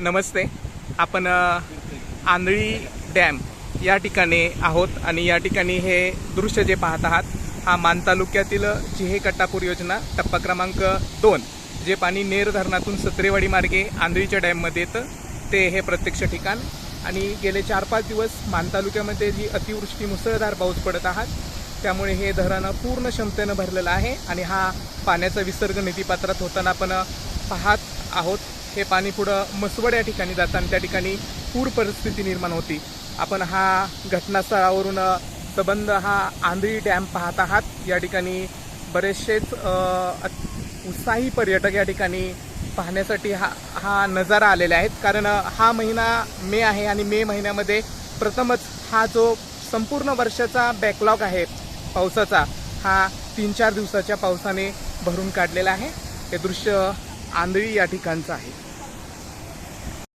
नमस्ते. आपण आंधळी डॅम या ठिकाणी आहोत आणि या ठिकाणी हे दृश्य जे पाहत आहात हा मान तालुक्यातील चिहे कट्टापूर योजना टप्पा क्रमांक दोन जे पाणी नेर धरणातून सत्रेवाडी मार्गे आंधळीच्या डॅममध्ये येतं ते हे प्रत्यक्ष ठिकाण. आणि गेले चार पाच दिवस मान तालुक्यामध्ये जी अतिवृष्टी मुसळधार पाऊस पडत आहात त्यामुळे हे धरण पूर्ण क्षमतेनं भरलेलं आहे आणि हा पाण्याचा विसर्ग नदीपात्रात होताना आपण पाहत आहोत. हे पाणी पुढं मसवड या ठिकाणी जातं आणि त्या ठिकाणी पूर परिस्थिती निर्माण होती. आपण हा घटनास्थळावरून सबंध हा आंधळी डॅम पाहत आहात. या ठिकाणी बरेचसेच उत्साही पर्यटक या ठिकाणी पाहण्यासाठी हा हा नजारा आलेले आहेत. कारण हा महिना मे आहे आणि मे महिन्यामध्ये प्रथमच हा जो संपूर्ण वर्षाचा बॅकलॉग आहे पावसाचा हा तीन चार दिवसाच्या पावसाने भरून काढलेला आहे. हे दृश्य आंधळी या ठिकाणचं आहे.